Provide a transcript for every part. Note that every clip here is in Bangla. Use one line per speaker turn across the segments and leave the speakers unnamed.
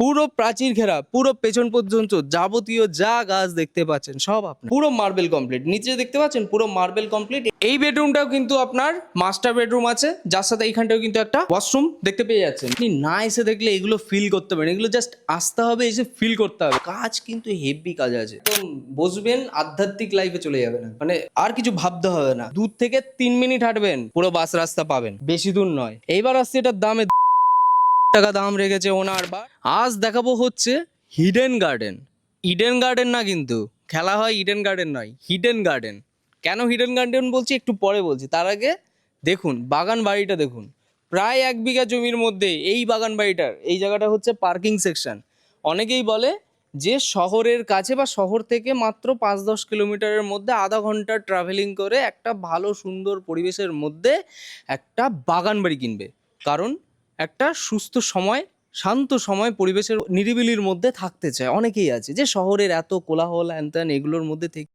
পুরো প্রাচীর ঘেরা, পুরো পেছন পর্যন্ত যাবতীয় যা গাছ দেখতে পাচ্ছেন, সব আপনার। পুরো মার্বেল কমপ্লিট নিচে দেখতে পাচ্ছেন, পুরো মার্বেল কমপ্লিট এই বেডরুমটাও কিন্তু আপনার মাস্টার বেডরুম আছে। যার সাথে এইখানটাও কিন্তু একটা ওয়াশরুম দেখতে পেয়ে যাচ্ছেন। আপনি না এসে দেখলে এগুলো ফিল করতে পারেন। এগুলো জাস্ট আসতে হবে, এসে ফিল করতে হবে। কাজ কিন্তু হেভি কাজ আছে। একদম বসবেন, আধ্যাত্মিক লাইফে চলে যাবেন। মানে আর কিছু ভাবতে হবে না। দূর থেকে তিন মিনিট হাঁটবেন, পুরো বাস রাস্তা পাবেন। বেশি দূর নয়। এইবার আসছে এটার দামে টাকা দাম রেখেছে ওনার বা আজ দেখাবো হচ্ছে হিডেন গার্ডেন ইডেন গার্ডেন না কিন্তু, খেলা হয় ইডেন গার্ডেন নয় হিডেন গার্ডেন কেন হিডেন গার্ডেন বলছি? একটু পরে বলছি। তার আগে দেখুন, বাগান বাড়িটা দেখুন। প্রায় এক বিঘা জমির মধ্যে এই বাগান বাড়িটার, এই জায়গাটা হচ্ছে পার্কিং সেকশন অনেকেই বলে যে শহরের কাছে বা শহর থেকে মাত্র পাঁচ দশ কিলোমিটারের মধ্যে আধা ঘণ্টা ট্রাভেলিং করে একটা ভালো সুন্দর পরিবেশের মধ্যে একটা বাগান বাড়ি কিনবে। কারণ একটা সুস্থ সময়, শান্ত সময় পরিবেশের নিরিবিলির মধ্যে থাকতে চায়। অনেকেই আছে যে শহরের এত কোলাহল হ্যান এগুলোর মধ্যে থেকে,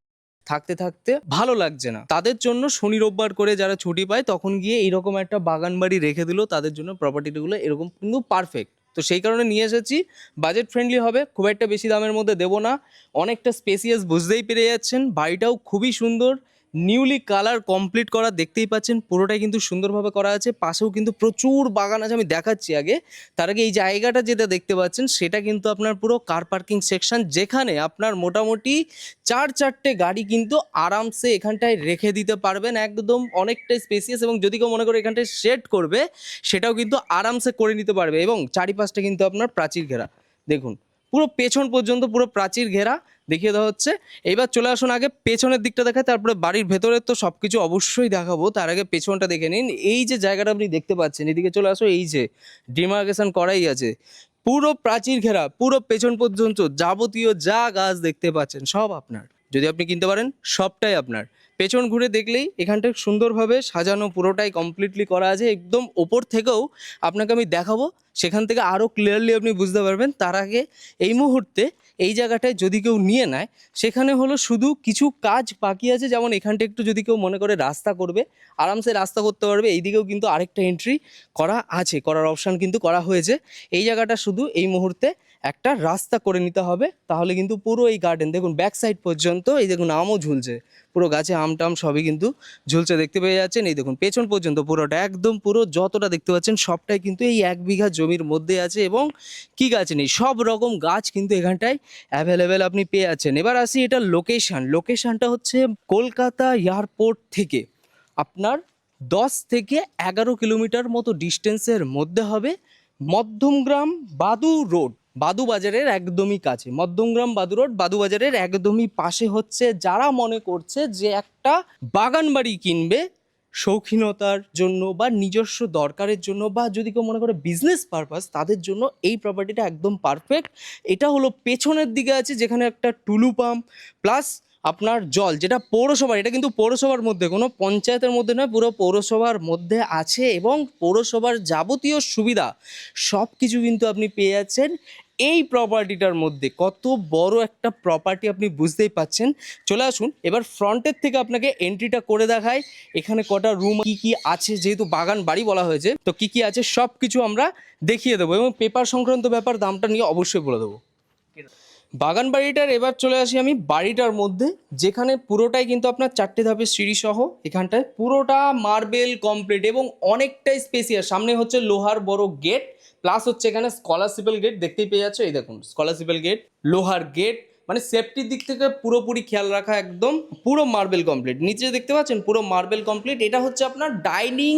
থাকতে থাকতে ভালো লাগছে না। তাদের জন্য শনি রোববার করে যারা ছুটি পায়, তখন গিয়ে এরকম একটা বাগান বাড়ি রেখে দিল। তাদের জন্য প্রপার্টিগুলো এরকম কিন্তু পারফেক্ট তো সেই কারণে নিয়ে এসেছি। বাজেট ফ্রেন্ডলি হবে, খুব একটা বেশি দামের মধ্যে দেবো না। অনেকটা স্পেসিয়াস বুঝতেই পেরে যাচ্ছেন। বাড়িটাও খুবই সুন্দর। নিউলি কালার কমপ্লিট করা দেখতেই পাচ্ছেন, পুরোটাই কিন্তু সুন্দরভাবে করা আছে, পাশেও কিন্তু প্রচুর বাগান আছে, আমি দেখাচ্ছি আগে। তার আগে এই জায়গাটা যেটা দেখতে পাচ্ছেন, সেটা কিন্তু আপনার পুরো কার পার্কিং সেকশন যেখানে আপনার মোটামুটি চার চারটে গাড়ি কিন্তু আরামসে এখানটায় রেখে দিতে পারবেন, একদম অনেকটাই স্পেসিয়াস এবং যদি কেউ মনে করে এখানটায় শেড করবে, সেটাও কিন্তু আরামসে করে নিতে পারবে এবং চারিপাশটা কিন্তু আপনার প্রাচীর ঘেরা। দেখুন, পুরো পেছন পর্যন্ত পুরো প্রাচীর ঘেরা দেখিয়ে দেওয়া হচ্ছে। এইবার চলে আসুন আগে পেছনের দিকটা দেখায়, তারপরে বাড়ির ভেতরে তো সব কিছু অবশ্যই দেখাবো। তার আগে পেছনটা দেখে নিন। এই যে জায়গাটা আপনি দেখতে পাচ্ছেন, এদিকে চলে আসো, এই যে ডিমার্কেশন করাই আছে। পুরো প্রাচীর ঘেরা, পুরো পেছন পর্যন্ত যাবতীয় যা গাছ দেখতে পাচ্ছেন, সব আপনার। যদি আপনি কিনতে পারেন, সবটাই আপনার। পেছন ঘুরে দেখলেই এখানটা সুন্দরভাবে সাজানো, পুরোটাই কমপ্লিটলি করা আছে। একদম ওপর থেকেও আপনাকে আমি দেখাবো। সেখান থেকে আরও ক্লিয়ারলি আপনি বুঝতে পারবেন। তার আগে এই মুহূর্তে এই জায়গাটায় যদি কেউ নিয়ে নেয়, সেখানে হলো শুধু কিছু কাজ বাকি আছে, যেমন এখানটা একটু যদি কেউ মনে করে রাস্তা করবে, আরামসে রাস্তা করতে পারবে এই দিকেও কিন্তু আরেকটা এন্ট্রি করা আছে, করার অপশান কিন্তু করা হয়েছে। এই জায়গাটা শুধু এই মুহূর্তে একটা রাস্তা করে নিতে হবে, তাহলে কিন্তু পুরো এই গার্ডেন দেখুন ব্যাক সাইড পর্যন্ত, এই দেখুন আমও ঝুলছে। পুরো গাছে আম টাম সবই কিন্তু ঝুলছে, দেখতে পেয়ে যাচ্ছেন, এই দেখুন পেছন পর্যন্ত পুরোটা একদম পুরো যতটা দেখতে পাচ্ছেন, সবটাই কিন্তু এই এক বিঘা জমির মধ্যে আছে এবং কি গাছ নেই, সব রকম গাছ কিন্তু এখানটায় অ্যাভেলেবেল আপনি পেয়ে যাচ্ছেন। এবার আসি এটা লোকেশান লোকেশানটা হচ্ছে কলকাতা এয়ারপোর্ট থেকে। আপনার দশ থেকে এগারো কিলোমিটার মতো ডিস্টেন্সের মধ্যে হবে মধ্যমগ্রাম বাদু রোড বাদু বাজারের একদমই কাছে। মধ্যমগ্রাম বাদু রোড বাদুবাজারের একদমই পাশে হচ্ছে। যারা মনে করছে যে একটা বাগান বাড়ি কিনবে শৌখিনতার জন্য বা নিজস্ব দরকারের জন্য বা যদি কেউ মনে করে বিজনেস পারপাস তাদের জন্য এই প্রপার্টিটা একদম পারফেক্ট এটা হলো পেছনের দিকে আছে যেখানে একটা টুলু পাম্প প্লাস আপনার জল, যেটা পৌরসভার, এটা কিন্তু পৌরসভার মধ্যে, কোনো পঞ্চায়েতের মধ্যে নয়, পুরো পৌরসভার মধ্যে আছে এবং পৌরসভার যাবতীয় সুবিধা সব কিছু কিন্তু আপনি পেয়ে যাচ্ছেন। এই প্রপার্টিটার মধ্যে কত বড় একটা প্রপার্টি আপনি বুঝতেই পাচ্ছেন। চলে আসুন, এবার ফ্রন্টের থেকে আপনাকে এন্ট্রিটা করে দেখায় এখানে কটা রুম কি কি আছে, যেহেতু বাগান বাড়ি বলা হয়েছে, তো কি কি আছে সব কিছু আমরা দেখিয়ে দেবো এবং পেপার সংক্রান্ত ব্যাপার দামটা নিয়ে অবশ্যই বলে দেবো। বাগান বাড়িটার এবার চলে আসি আমি বাড়িটার মধ্যে, যেখানে পুরোটাই কিন্তু আপনার চারটে ধাপের সিঁড়ি সহ এখানটায় পুরোটা মার্বেল, কমপ্লিট এবং অনেকটাই স্পেসিয়াস সামনে হচ্ছে লোহার বড় গেট, প্লাস হচ্ছে এখানে স্কলারশিপেল গেট দেখতেই পেয়ে যাচ্ছে। এই দেখুন, স্কলারশিপেল গেট, লোহার গেট মানে সেফটির দিক থেকে পুরোপুরি খেয়াল রাখা একদম পুরো মার্বেল কমপ্লিট। নিচে দেখতে পাচ্ছেন পুরো মার্বেল কমপ্লিট। এটা হচ্ছে আপনার ডাইনিং,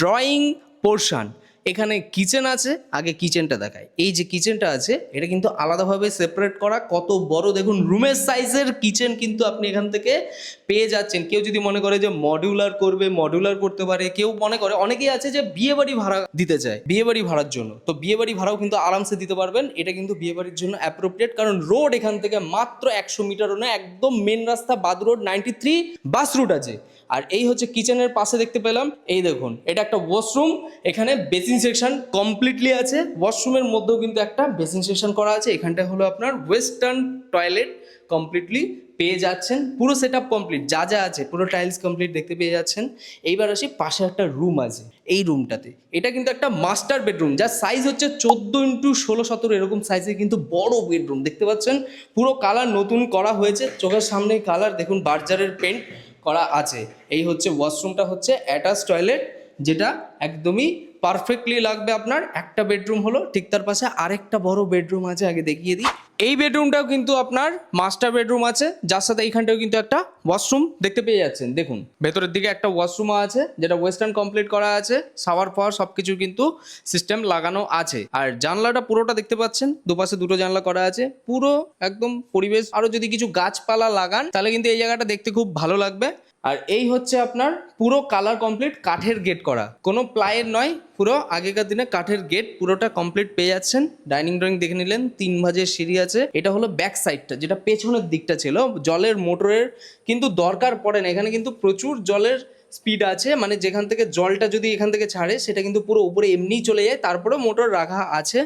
ড্রয়িং পোর্শন। এখানে কিচেন আছে, আগে কিচেনটা দেখায় এই যে কিচেনটা আছে, এটা কিন্তু আলাদাভাবে সেপারেট করা। কত বড়, দেখুন রুমের সাইজের কিচেন কিন্তু আপনি এখান থেকে পেয়ে যাচ্ছেন। কেউ যদি মনে করে যে মডিউলার করবে মডিউলার করতে পারে, কেউ মনে করে, অনেকেই আছে যে বিয়ে বাড়ি ভাড়া দিতে চায় বিয়ে বাড়ি ভাড়ার জন্য। তো বিয়ে বাড়ি ভাড়াও কিন্তু আরামসে দিতে পারবেন। এটা কিন্তু বিয়ে বাড়ির জন্য অ্যাপ্রোপ্রিয়েট কারণ রোড এখান থেকে মাত্র একশো মিটারও না একদম মেন রাস্তা, বাদ road ninety three bus route আছে। আর এই হচ্ছে কিচেনের পাশে দেখতে পেলাম, এই দেখুন, এটা একটা ওয়াশরুম এখানে বেসিন সেকশন কমপ্লিটলি আছে ওয়াশরুমের মধ্যেও কিন্তু একটা বেসিন সেকশন করা আছে এখানটা হলো আপনার ওয়েস্টার্ন টয়লেট কমপ্লিটলি পেয়ে যাচ্ছেন, পুরো সেট কমপ্লিট যা যা আছে, পুরো টাইলস কমপ্লিট দেখতে পেয়ে যাচ্ছেন, এইবার আসি পাশে একটা রুম আছে, এই রুমটাতে এটা কিন্তু একটা মাস্টার বেডরুম যার সাইজ হচ্ছে চোদ্দ ইন্টু ষোলো সতেরো, এরকম সাইজের কিন্তু বড় বেডরুম দেখতে পাচ্ছেন, পুরো কালার নতুন করা হয়েছে, চোখের সামনে কালার দেখুন বার্জারের পেন্ট করা আছে। এই হচ্ছে ওয়াশরুমটা হচ্ছে অ্যাটাচ টয়লেট যেটা একদমই পারফেক্টলি লাগবে আপনার। একটা বেডরুম হলো, ঠিক তার পাশে আরেকটা বড় বেডরুম আছে, আগে দেখিয়ে দিই। এই বেডরুমটাও কিন্তু আপনার মাস্টার বেডরুম আছে, যার সাথে এইখানটাও কিন্তু একটা ওয়াশরুম দেখতে পেয়ে যাচ্ছেন। দেখুন, ভেতরের দিকে একটা ওয়াশরুমও আছে, যেটা ওয়েস্টার্ন কমপ্লিট করা আছে সাওয়ার পাওয়ার সব কিছু কিন্তু সিস্টেম লাগানো আছে। আর জানলাটা পুরোটা দেখতে পাচ্ছেন, দুপাশে দুটো জানলা করা আছে, পুরো একদম পরিবেশ। আরও যদি কিছু গাছপালা লাগান, তাহলে কিন্তু এই জায়গাটা দেখতে খুব ভালো লাগবে। আর এই হচ্ছে আপনার পুরো কালার কমপ্লিট কাঠের গেট করা। কোনো প্লাইয়ের নয়, পুরো আগেকার দিনে কাঠের গেট পুরোটা কমপ্লিট পেয়ে যাচ্ছেন। ডাইনিং ড্রয়িং দেখে নিলেন, তিন ভাজের সিঁড়ি আছে। এটা হলো ব্যাক সাইডটা যেটা পেছনের দিকটা ছিল, জলের মোটরের কিন্তু দরকার পড়ে না, এখানে কিন্তু প্রচুর জলের স্পিড আছে মানে যেখান থেকে জলটা যদি এখান থেকে ছাড়ে, সেটা কিন্তু পুরো উপরে এমনিই চলে যায় তারপরে মোটর রাখা আছে,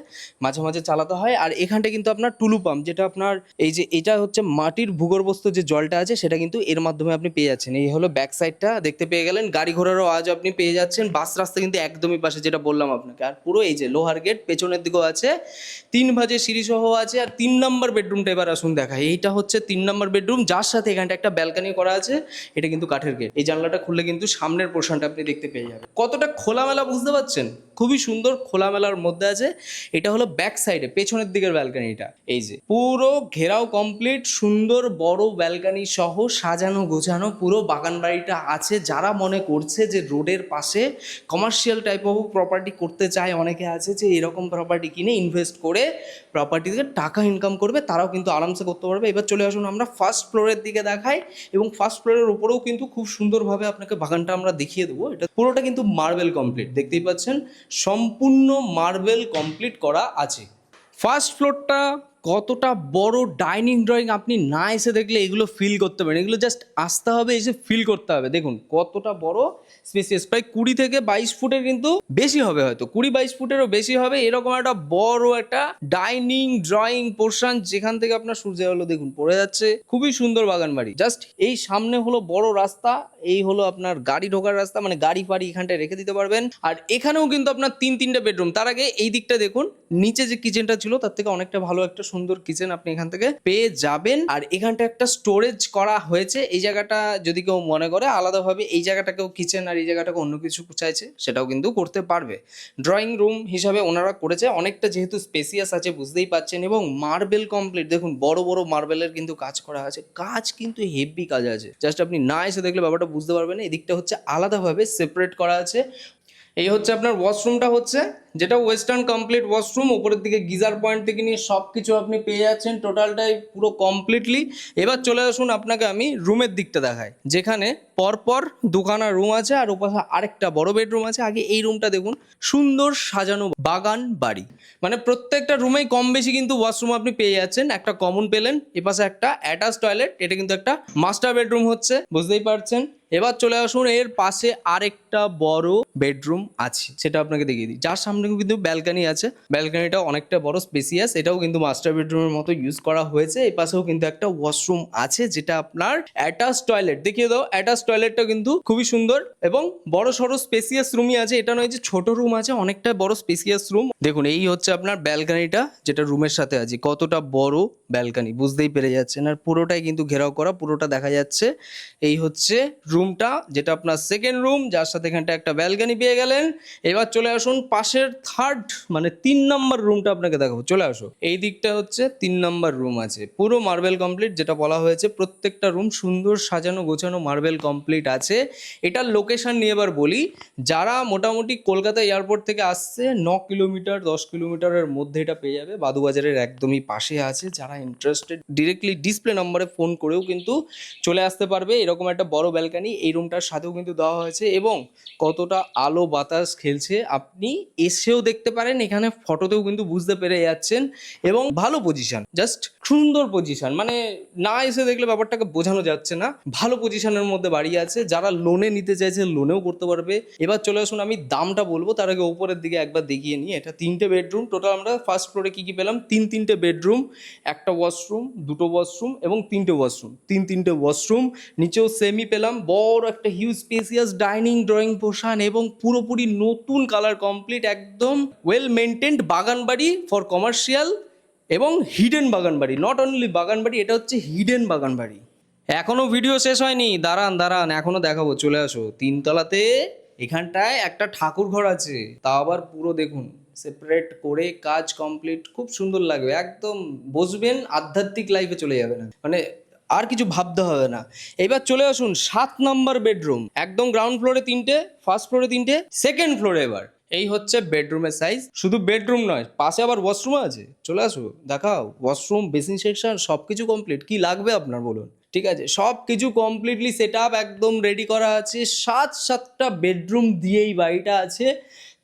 মাঝে মাঝে চালাতে হয়। আর এখানটা কিন্তু আপনার টুলু পাম্প, যেটা আপনার এই যে এটা হচ্ছে মাটির ভূগর্ভস্থ যে জলটা আছে, সেটা কিন্তু এর মাধ্যমে আপনি পেয়ে যাচ্ছেন। এই হলো ব্যাক সাইডটা দেখতে পেয়ে গেলেন, গাড়ি ঘোড়ারও আওয়াজ আপনি পেয়ে যাচ্ছেন বাস রাস্তা কিন্তু একদমই পাশে, যেটা বললাম আপনাকে। আর পুরো এই যে লোহার গেট পেছনের দিকেও আছে, তিন ভাজে সিঁড়ি সহ আছে, আর তিন নম্বর বেডরুমটা এবার আসুন দেখা এইটা হচ্ছে তিন নম্বর বেডরুম যার সাথে এখানটা একটা ব্যালকানি করা আছে, এটা কিন্তু কাঠের গেট এই জানলাটা খুললে কিন্তু সামনের পোর্শনটা আপনি দেখতে পেয়ে যাবেন। কতটা খোলামেলা বুঝতে পারছেন? খুবই সুন্দর খোলামেলার মধ্যে আছে। এটা হলো ব্যাক সাইডে পেছনের দিকের ব্যালকানিটা এই যে, পুরো ঘেরাও কমপ্লিট সুন্দর বড় ব্যালকানি সহ সাজানো গোছানো পুরো বাগান বাড়িটা আছে। যারা মনে করছে যে রোডের পাশে কমার্শিয়াল টাইপ অফ প্রপার্টি করতে চায়, অনেকে আছে যে এরকম প্রপার্টি কিনে ইনভেস্ট করে প্রপার্টি থেকে টাকা ইনকাম করবে, তারাও কিন্তু আরামসে করতে পারবে। এবার চলে আসুন আমরা ফার্স্ট ফ্লোরের দিকে দেখাই এবং ফার্স্ট ফ্লোরের উপরেও কিন্তু খুব সুন্দরভাবে আপনাকে বাগানটা আমরা দেখিয়ে দেবো। এটা পুরোটা কিন্তু মার্বেল কমপ্লিট দেখতেই পাচ্ছেন, সম্পূর্ণ মার্বেল কমপ্লিট করা আছে। ফার্স্ট ফ্লোরটা কতটা বড় ডাইনিং ড্রয়িং আপনি না এসে দেখলে এগুলো ফিল করতে পারেন। এগুলো জাস্ট আসতে হবে, এসে ফিল করতে হবে। দেখুন, কতটা বড় স্পেসিয়াস প্রায় কুড়ি থেকে বাইশ ফুটের কিন্তু বেশি হবে হয়তো। কুড়ি বাইশ ফুটেরও বেশি হবে। এরকম একটা বড় একটা ডাইনিং ড্রয়িং পোর্শন যেখান থেকে আপনার সূর্য আলো দেখুন, পড়ে যাচ্ছে। খুবই সুন্দর বাগান বাড়ি। জাস্ট এই সামনে হলো বড় রাস্তা, এই হলো আপনার গাড়ি ঢোকার রাস্তা মানে গাড়ি ফাড়ি এখানটায় রেখে দিতে পারবেন। আর এখানেও কিন্তু আপনার তিন, তিনটে বেডরুম তার আগে এই দিকটা দেখুন, নিচে যে কিচেনটা ছিল, তার থেকে অনেকটা ভালো একটা সুন্দর কিচেন আপনি এখান থেকে পেয়ে যাবেন। আর এখানটা একটা স্টোরেজ করা হয়েছে। এই জায়গাটা যদি কেউ মনে করে, আলাদাভাবে এই জায়গাটাকেও কিচেন আর এই জায়গাটাকে অন্য কিছু চাইছে, সেটাও কিন্তু করতে পারবে। ড্রয়িং রুম হিসাবে ওনারা করেছে। অনেকটা যেহেতু স্পেসিয়াস আছে, বুঝতেই পাচ্ছেন এবং মার্বেল কমপ্লিট দেখুন, বড় বড় মার্বেলের কিন্তু কাজ করা আছে। কাজ কিন্তু হেভি কাজ আছে। জাস্ট আপনি না এসে দেখলে ব্যাপারটা বুঝতে পারবেন এদিকটা হচ্ছে আলাদাভাবে সেপারেট করা আছে। এই হচ্ছে আপনার ওয়াশরুমটা হচ্ছে। যেটা ওয়েস্টার্ন কমপ্লিট ওয়াশরুম উপরের দিকে গিজার পয়েন্ট থেকে নিয়ে সব কিছু আপনি পেয়ে যাচ্ছেন টোটালটাই পুরো কমপ্লিটলি এবার চলে আসুন আপনাকে আমি রুমের দিকটা দেখাই, যেখানে পরপর দুখানা রুম আছে আর ওপাশে আরেকটা বড় বেডরুম আছে। আগে এই রুমটা দেখুন, সুন্দর সাজানো বাগান বাড়ি। মানে প্রত্যেকটা রুমেই কম বেশি কিন্তু ওয়াশরুম আপনি পেয়ে যাচ্ছেন। একটা কমন পেলেন, এপাশে একটা অ্যাটাচ টয়লেট এটা কিন্তু একটা মাস্টার বেডরুম হচ্ছে, বুঝতেই পারছেন। এবার চলে আসুন, এর পাশে আরেকটা বড় বেডরুম আছে, সেটা আপনাকে দেখিয়ে দিই। যার সামনে কিন্তু ব্যালকানি আছে। ব্যালকানিটা অনেকটা বড় স্পেসিয়াস এটাও কিন্তু মাস্টার বেডরুমের মতো ইউজ করা হয়েছে। এই পাশেও কিন্তু একটা ওয়াশরুম আছে, যেটা আপনার অ্যাটাচ টয়লেট দেখিয়ে দাও অ্যাটাচ টয়লেটটা কিন্তু খুবই সুন্দর এবং বড় সড়ো স্পেসিয়াস রুমই আছে। এটা নয় যে ছোট রুম আছে, অনেকটা বড় স্পেসিয়াস রুম দেখুন, এই হচ্ছে আপনার ব্যালকানিটা যেটা রুমের সাথে আছে। কতটা বড় ব্যালকানি বুঝতেই পেরে যাচ্ছেন। আর পুরোটাই কিন্তু ঘেরাও করা, পুরোটা দেখা যাচ্ছে। এই হচ্ছে রুমটা যেটা আপনার সেকেন্ড রুম যার সাথে এখানটা একটা ব্যালকানি পেয়ে গেলেন। এবার চলে আসুন পাশের থার্ড মানে তিন নম্বর রুমটা আপনাকে দেখাবো। চলে আসো। এই দিকটা হচ্ছে তিন নম্বর রুম আছে। পুরো মার্বেল কমপ্লিট যেটা বলা হয়েছে, প্রত্যেকটা রুম সুন্দর সাজানো, গোছানো মার্বেল কমপ্লিট আছে। এটার লোকেশন নিয়ে এবার বলি, যারা মোটামুটি কলকাতা এয়ারপোর্ট থেকে আসছে, ন কিলোমিটার, দশ কিলোমিটারের মধ্যে এটা পেয়ে যাবে। বাদুবাজারের একদমই পাশে আছে। যারা ইন্টারেস্টেড ডিরেক্টলি ডিসপ্লে নম্বরে ফোন করেও কিন্তু চলে আসতে পারবে। এরকম একটা বড় ব্যালকানি এই রুমটার সাথেও কিন্তু দেওয়া হয়েছে এবং কতটা আলো বাতাস খেলছে। আপনি এসে এসেও দেখতে পারেন, এখানে ফটোতেও কিন্তু বুঝতে পেরে যাচ্ছেন এবং ভালো পজিশন জাস্ট সুন্দর পজিশন মানে না এসে দেখলে ব্যাপারটাকে বোঝানো যাচ্ছে না। ভালো পজিশনের মধ্যে বাড়ি আছে, যারা লোনে নিতে চাইছে লোনেও করতে পারবে। এবার চলে আসুন, আমি দামটা বলব, তার আগে উপরের দিকে একবার দেখিয়ে নিই। এটা তিনটে বেডরুম টোটাল আমরা ফার্স্ট ফ্লোরে কি কি পেলাম? তিন তিনটে বেডরুম একটা ওয়াশরুম দুটো ওয়াশরুম এবং তিনটে ওয়াশরুম তিন তিনটে ওয়াশরুম নিচেও সেমি পেলাম। বড় একটা huge spacious dining drawing portion এবং পুরোপুরি নতুন কালার কমপ্লিট একদম ওয়েল মেনটেন্ড বাগান বাড়ি ফর কমার্শিয়াল এবং হিডেন বাগান বাড়ি নট অনলি বাগান বাড়ি এটা হচ্ছে হিডেন বাগান বাড়ি এখনও ভিডিও শেষ হয়নি, দাঁড়ান দাঁড়ান, এখনও দেখাবো, চলে আসো। তিনতলাতে এখানটায় একটা ঠাকুর ঘর আছে তা আবার পুরো দেখুন সেপারেট করে কাজ কমপ্লিট খুব সুন্দর লাগবে, একদম বসবেন, আধ্যাত্মিক লাইফে চলে যাবে না মানে আর কিছু ভাবতে হবে না। এবার চলে আসুন, সাত নাম্বার বেডরুম একদম গ্রাউন্ড ফ্লোরে তিনটে ফার্স্ট ফ্লোরে তিনটে সেকেন্ড ফ্লোরে এবার। এই হচ্ছে বেডরুমের সাইজ শুধু বেডরুম নয়, পাশে আবার ওয়াশরুম আছে। চলে আসো, দেখাও। ওয়াশরুম বেসিন সেকশন সব কিছু কমপ্লিট কি লাগবে আপনার বলুন? ঠিক আছে সব কিছু কমপ্লিটলি সেট আপ একদম রেডি করা আছে। সাত, সাতটা বেডরুম দিয়েই বাড়িটা আছে।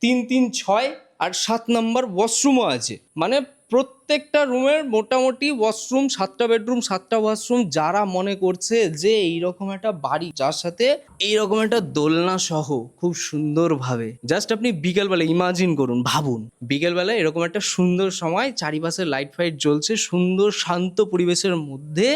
তিন তিন, ছয় আর সাত নম্বর ওয়াশরুমও আছে। মানে প্রত্যেকটা রুমের মোটামুটি ওয়াশরুম সাতটা বেডরুম সাতটা ওয়াশরুম যারা মনে করছে যে এইরকম একটা বাড়ি, যার সাথে এইরকম একটা দোলনা সহ খুব সুন্দরভাবে জাস্ট আপনি বিকেলবেলা ইমাজিন করুন, ভাবুন, বিকেলবেলা এরকম একটা সুন্দর সময়, চারিপাশে লাইট ফাইট জ্বলছে, সুন্দর শান্ত পরিবেশের মধ্যে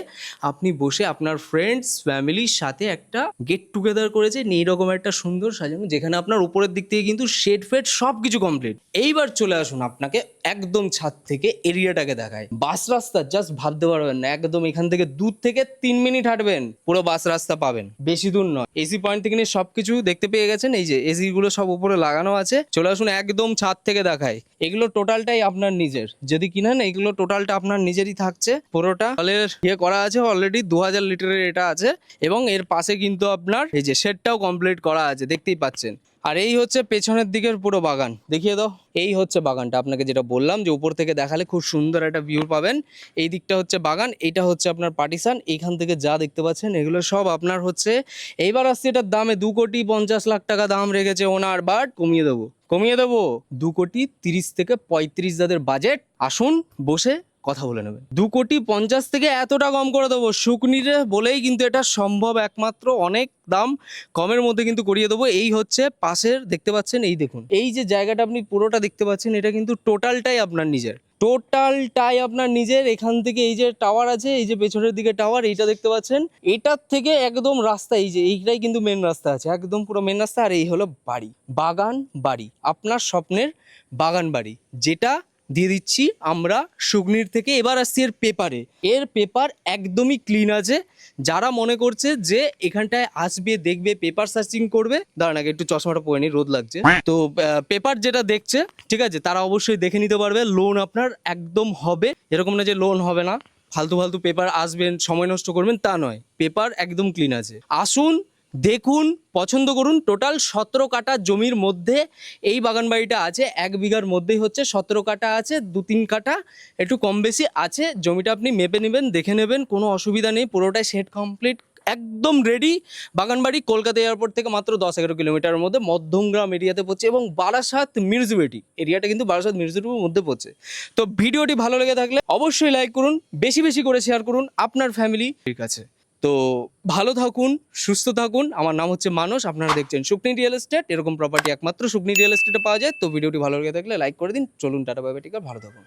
আপনি বসে আপনার ফ্রেন্ডস ফ্যামিলির সাথে একটা গেট টুগেদার করেছেন, এইরকম একটা সুন্দর সাজানো, যেখানে আপনার উপরের দিক থেকে কিন্তু শেড ফেড সব কিছু কমপ্লিট এইবার চলে আসুন আপনাকে একদম ছাদ থেকে এরিয়াটাকে দেখায়। বাস রাস্তা জাস্ট ভাবতে পারবেন না, একদম এখান থেকে দূর থেকে তিন মিনিট হাঁটবেন, পুরো বাস রাস্তা পাবেন। বেশি দূর নয়। এসি পয়েন্ট থেকে নিয়ে সবকিছু দেখতে পেয়ে গেছেন, এই যে এসি গুলো সব উপরে লাগানো আছে। চলে আসুন একদম ছাদ থেকে দেখায়। এগুলো টোটালটাই আপনার নিজের। যদি কিনেন, এগুলো টোটালটা আপনার নিজেরই থাকছে। পুরোটা জলের ইয়ে করা আছে অলরেডি দু হাজার লিটারের এটা আছে। এবং এর পাশে কিন্তু আপনার এই যে শেডটাও কমপ্লিট করা আছে, দেখতেই পাচ্ছেন। আর এই হচ্ছে পেছনের দিকের পুরো বাগান। দেখিয়ে দাও। এই হচ্ছে বাগানটা। আপনাকে যেটা বললাম যে উপর থেকে দেখালে খুব সুন্দর একটা ভিউ পাবেন। এই দিকটা হচ্ছে বাগান এইটা হচ্ছে আপনার পার্টিশন এইখান থেকে যা দেখতে পাচ্ছেন, এগুলো সব আপনার হচ্ছে, এইবার আসছে এটার দামে। দু কোটি পঞ্চাশ লাখ টাকা দাম রেখেছে ওনার বাট কমিয়ে দেবো। কমিয়ে দেবো। দু কোটি তিরিশ থেকে পঁয়ত্রিশ যাদের বাজেট আসুন, বসে কথা বলে নেবে। দু কোটি পঞ্চাশ থেকে এতটা কম করে দেবো। শুকনিরে বলেই কিন্তু এটা সম্ভব একমাত্র অনেক দাম। কমের মধ্যে কিন্তু করিয়ে দেবো। এই হচ্ছে পাশের, দেখতে পাচ্ছেন, এই দেখুন। এই যে জায়গাটা আপনি পুরোটা দেখতে পাচ্ছেন, এটা কিন্তু টোটালটাই আপনার নিজের। টোটালটাই আপনার নিজের, এখান থেকে এই যে টাওয়ার আছে, এই যে পেছনের দিকে টাওয়ার এইটা দেখতে পাচ্ছেন। এটার থেকে একদম রাস্তা, এই যে এইটাই কিন্তু মেন রাস্তা আছে, একদম পুরো মেন রাস্তা। আর এই হলো বাড়ি, বাগান বাড়ি, আপনার স্বপ্নের বাগান বাড়ি, যেটা দিয়ে দিচ্ছি আমরা সুগনির থেকে এবার আসছি এর পেপারে। এর পেপার একদমই ক্লিন আছে। যারা মনে করছে যে এখানটায় আসবে দেখবে পেপার সার্চিং করবে দাঁড়ান আগে একটু চশমাটা পরে নি রোদ লাগছে। তো পেপার যেটা দেখছে ঠিক আছে তারা অবশ্যই দেখে নিতে পারবে লোন আপনার একদম হবে। এরকম না যে লোন হবে না ফালতু ফালতু পেপার আসবেন সময় নষ্ট করবেন তা নয়। পেপার একদম ক্লিন আছে। আসুন দেখুন, পছন্দ করুন। টোটাল সতেরো কাটা জমির মধ্যে এই বাগান বাড়িটা আছে। এক বিঘার মধ্যেই হচ্ছে সতেরো কাটা আছে, দু তিন কাটা একটু কম বেশি আছে। জমিটা আপনি মেপে নেবেন, দেখে নেবেন, কোনো অসুবিধা নেই। পুরোটাই সেট কমপ্লিট একদম রেডি বাগানবাড়ি কলকাতা এয়ারপোর্ট থেকে মাত্র দশ এগারো কিলোমিটারের মধ্যে মধ্যমগ্রাম এরিয়াতে পড়ছে এবং বারাসাত মিউনিসিপালিটি এরিয়াটা কিন্তু বারাসাত মিউনিসিপালিটির মধ্যে পড়ছে। তো ভিডিওটি ভালো লেগে থাকলে অবশ্যই লাইক করুন, বেশি বেশি করে শেয়ার করুন, আপনার ফ্যামিলি ঠিক আছে। তো ভালো থাকুন, সুস্থ থাকুন। আমার নাম হচ্ছে মানস, আপনারা দেখছেন শুকনি রিয়েল এস্টেট। এরকম প্রপার্টি একমাত্র শুকনি রিয়েল এস্টেটে পাওয়া যায়। তো ভিডিওটি ভালো লেগে থাকলে লাইক করে দিন। চলুন টাটা বাই টিকা ভালো থাকুন।